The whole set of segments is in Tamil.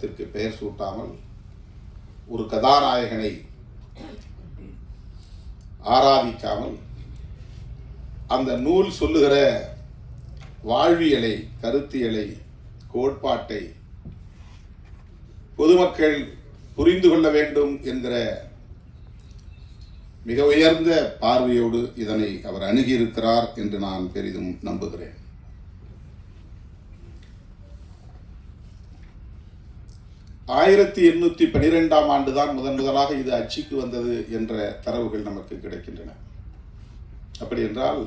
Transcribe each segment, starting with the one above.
திற்கு பெயர் சூட்டாமல் ஒரு கதாநாயகனை ஆராதிக்காமல் அந்த நூல் சொல்லுகிற வாழ்வியலை கருத்தியலை கோட்பாட்டை பொதுமக்கள் புரிந்து கொள்ள வேண்டும் என்கிற மிக உயர்ந்த பார்வையோடு இதனை அவர் அணுகியிருக்கிறார் என்று நான் பெரிதும் நம்புகிறேன். ஆயிரத்தி எண்ணூத்தி பனிரெண்டாம் ஆண்டுதான் முதன் முதலாக இது அச்சுக்கு வந்தது என்ற தரவுகள் நமக்கு கிடைக்கின்றன. அப்படி என்றால்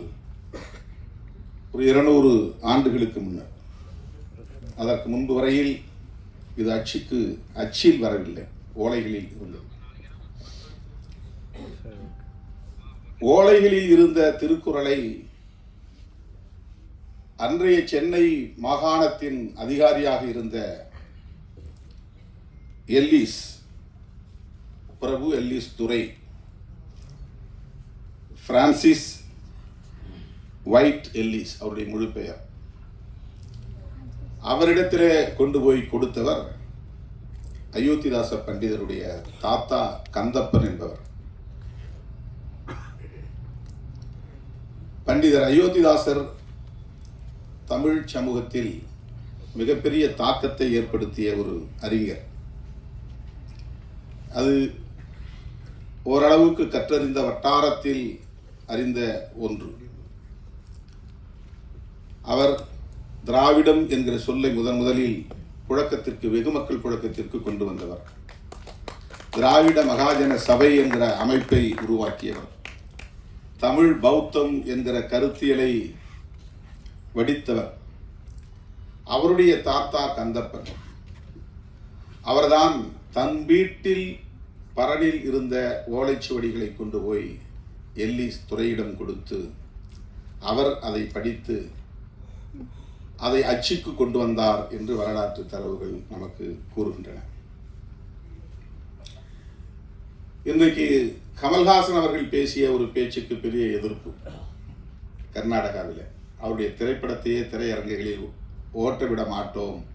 ஒரு இருநூறு ஆண்டுகளுக்கு முன்னர் அதற்கு முன்பு வரையில் இது அச்சுக்கு அச்சில் வரவில்லை ஓலைகளில் இருந்தது. ஓலைகளில் இருந்த திருக்குறளை அன்றைய சென்னை மாகாணத்தின் அதிகாரியாக இருந்த எல்லிஸ். பிரபு எல்லிஸ் துரை. பிரான்சிஸ் ஒயிட் எல்லிஸ் அவருடைய முழு பெயர். அவரிடத்திலே கொண்டு போய் கொடுத்தவர் அயோத்திதாச பண்டிதருடைய தாத்தா கந்தப்பன் என்பவர். பண்டிதர் அயோத்திதாசர் தமிழ் சமூகத்தில் மிகப்பெரிய தாக்கத்தை ஏற்படுத்திய ஒரு அறிஞர். அது ஓரளவுக்கு கற்றறிந்த வட்டாரத்தில் அறிந்த ஒன்று. அவர் திராவிடம் என்கிற சொல்லை முதன் முதலில் புழக்கத்திற்கு வெகு மக்கள் புழக்கத்திற்கு கொண்டு வந்தவர். திராவிட மகாஜன சபை என்கிற அமைப்பை உருவாக்கியவர். தமிழ் பௌத்தம் என்கிற கருத்தியலை வடித்தவர். அவருடைய தாத்தா கந்தப்பன். அவர்தான் தன் வீட்டில் பரனில் இருந்த ஓலைச்சுவடிகளை கொண்டு போய் எல்லிஸ் துறையிடம் கொடுத்து அவர் அதை படித்து அதை அச்சுக்கு கொண்டு வந்தார் என்று வரலாற்று தரவுகள் நமக்கு கூறுகின்றன. இன்றைக்கு கமல்ஹாசன் அவர்கள் பேசிய ஒரு பேச்சுக்கு பெரிய எதிர்ப்பு. கர்நாடகாவில். அவருடைய திரைப்படத்தையே திரையரங்குகளில் ஓட்ட விட மாட்டோம்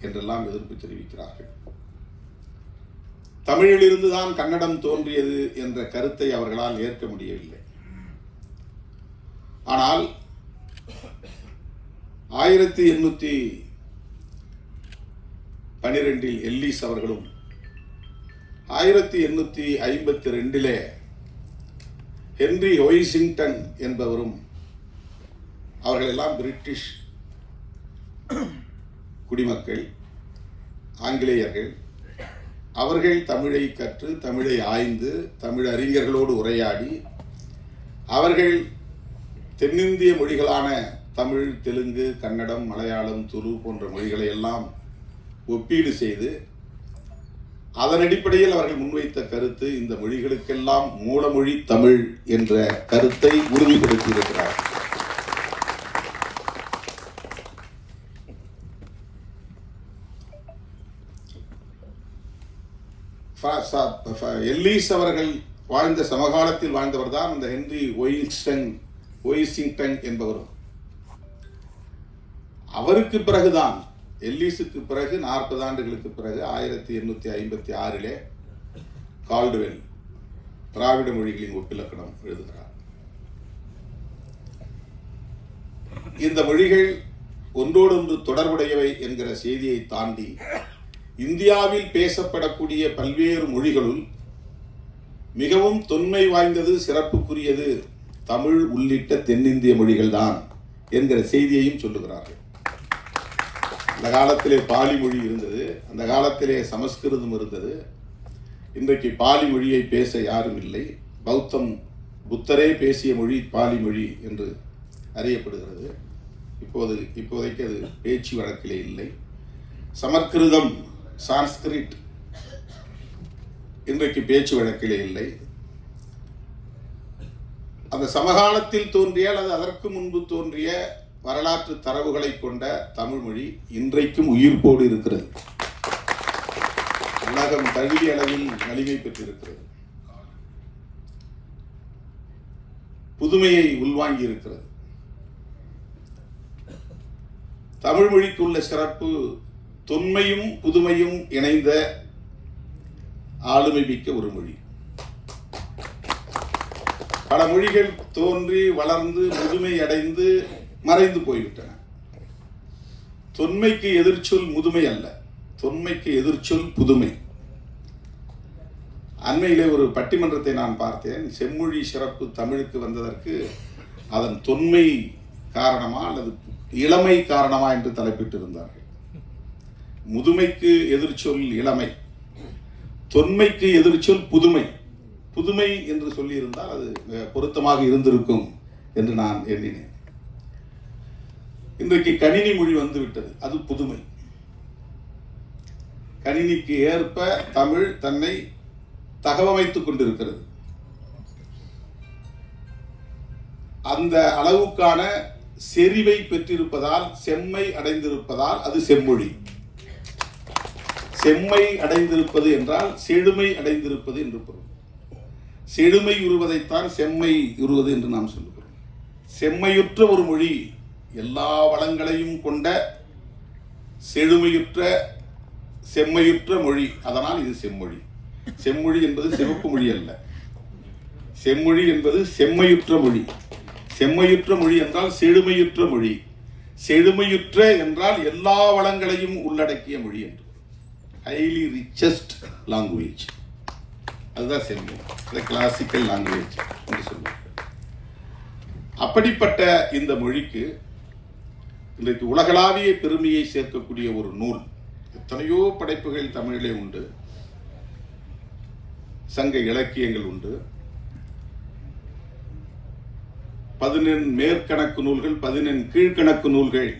என்றெல்லாம் எதிர்ப்பு தெரிவிக்கிறார்கள். தமிழிலிருந்து தான் கன்னடம் தோன்றியது என்ற கருத்தை அவர்களால் ஏற்க முடியவில்லை. ஆனால் ஆயிரத்தி எண்ணூற்றி பனிரெண்டில் எல்லிஸ் அவர்களும் ஆயிரத்தி எண்ணூற்றி ஐம்பத்தி ரெண்டிலே ஹென்றி ஒய்சிங்டன் என்பவரும் அவர்கள் எல்லாம் பிரிட்டிஷ் குடிமக்கள் ஆங்கிலேயர்கள் அவர்கள் தமிழை கற்று தமிழை ஆய்ந்து தமிழ் அறிஞர்களோடு உரையாடி அவர்கள் தென்னிந்திய மொழிகளான தமிழ் தெலுங்கு கன்னடம் மலையாளம் துரு போன்ற மொழிகளை எல்லாம் ஒப்பீடு செய்து அதன் அடிப்படையில் அவர்கள் முன்வைத்த கருத்து இந்த மொழிகளுக்கெல்லாம் மூலமொழி தமிழ் என்ற கருத்தை உறுதிப்படுத்தியிருக்கிறார்கள். எல்லீஸ் அவர்கள் வாழ்ந்த சமகாலத்தில் வாழ்ந்தவர் தான் இந்த ஹென்றி ஒயின்ஸ்டன் ஒயிசிங்டன் என்பவரும். அவருக்கு பிறகுதான் எல்லீஸுக்கு பிறகு நாற்பது ஆண்டுகளுக்கு பிறகு ஆயிரத்தி எண்ணூத்தி ஐம்பத்தி ஆறிலே கால்டுவெல் திராவிட மொழிகளின் ஒப்பிலக்கணம் எழுதுகிறார். இந்த மொழிகள் ஒன்றோடொன்று தொடர்புடையவை என்கிற செய்தியை தாண்டி இந்தியாவில் பேசப்படக்கூடிய பல்வேறு மொழிகளுள் மிகவும் தொன்மை வாய்ந்தது சிறப்புக்குரியது தமிழ் உள்ளிட்ட தென்னிந்திய மொழிகள்தான் என்கிற செய்தியையும் சொல்லுகிறார்கள். அந்த காலத்திலே பாலி மொழி இருந்தது அந்த காலத்திலே சமஸ்கிருதம் இருந்தது. இன்றைக்கு பாலி மொழியை பேச யாரும் இல்லை. பௌத்தம் புத்தரே பேசிய மொழி பாலி மொழி என்று அறியப்படுகிறது. இப்போது இப்போதைக்கு அது பேச்சு வழக்கிலே இல்லை. சமஸ்கிருதம் சான்ஸ்கிரிட் இன்றைக்கு பேச்சு வழக்கிலே இல்லை. அந்த சமகாலத்தில் தோன்றிய அல்லது அதற்கு முன்பு தோன்றிய வரலாற்று தரவுகளை கொண்ட தமிழ்மொழி இன்றைக்கும் உயிர்ப்போடு இருக்கிறது. உலகம் தகுதி அளவில் வலிமை பெற்றிருக்கிறது. புதுமையை உள்வாங்கி இருக்கிறது. தமிழ் மொழிக்கு உள்ள சிறப்பு தொன்மையும் புதுமையும் இணைந்த ஆளுமை மிக்க ஒரு மொழி. பல மொழிகள் தோன்றி வளர்ந்து முதுமை அடைந்து மறைந்து போய்விட்டன. தொன்மைக்கு எதிர்ச்சொல் முதுமை அல்ல தொன்மைக்கு எதிர்ச்சொல் புதுமை. அண்மையிலே ஒரு பட்டிமன்றத்தை நான் பார்த்தேன். செம்மொழி சிறப்பு தமிழுக்கு வந்ததற்கு அதன் தொன்மை காரணமா அல்லது இளமை காரணமா என்று தலைப்பிட்டிருந்தார்கள். முதுமைக்கு எதிர்ச்சொல் இளமை. தொன்மைக்கு எதிர்ச்சொல் புதுமை. புதுமை என்று சொல்லியிருந்தால் அது பொருத்தமாக இருந்திருக்கும் என்று நான் எண்ணினேன். இன்றைக்கு கணினி மொழி வந்துவிட்டது. அது புதுமை. கணினிக்கு ஏற்ப தமிழ் தன்னை தகவமைத்துக் கொண்டிருக்கிறது. அந்த அளவுக்கான செறிவை பெற்றிருப்பதால் செம்மை அடைந்திருப்பதால் அது செம்மொழி. செம்மை அடைந்திருப்பது என்றால் செழுமை அடைந்திருப்பது என்று பொருள். செழுமை உருவதைத்தான் செம்மை உருவது என்று நாம் சொல்லுகிறோம். செம்மையுற்ற ஒரு மொழி எல்லா வளங்களையும் கொண்ட செழுமையுற்ற செம்மையுற்ற மொழி. அதனால் இது செம்மொழி. செம்மொழி என்பது சிவப்பு மொழி அல்ல. செம்மொழி என்பது செம்மையுற்ற மொழி. செம்மையுற்ற மொழி என்றால் செழுமையுற்ற மொழி. செழுமையுற்ற என்றால் எல்லா வளங்களையும் உள்ளடக்கிய மொழி என்று. ஹைலி ரிச்சஸ்ட் லாங்குவேஜ் அதுதான் செம்மொழி அது கிளாசிக்கல் லாங்குவேஜ் என்று சொல்லுவாங்க. அப்படிப்பட்ட இந்த மொழிக்கு இன்றைக்கு உலகளாவிய பெருமையை சேர்க்கக்கூடிய ஒரு நூல் எத்தனையோ படைப்புகள் தமிழிலே உண்டு. சங்க இலக்கியங்கள் உண்டு. பதினெண் மேற்கணக்கு நூல்கள் பதினெண் கீழ்கணக்கு நூல்கள்.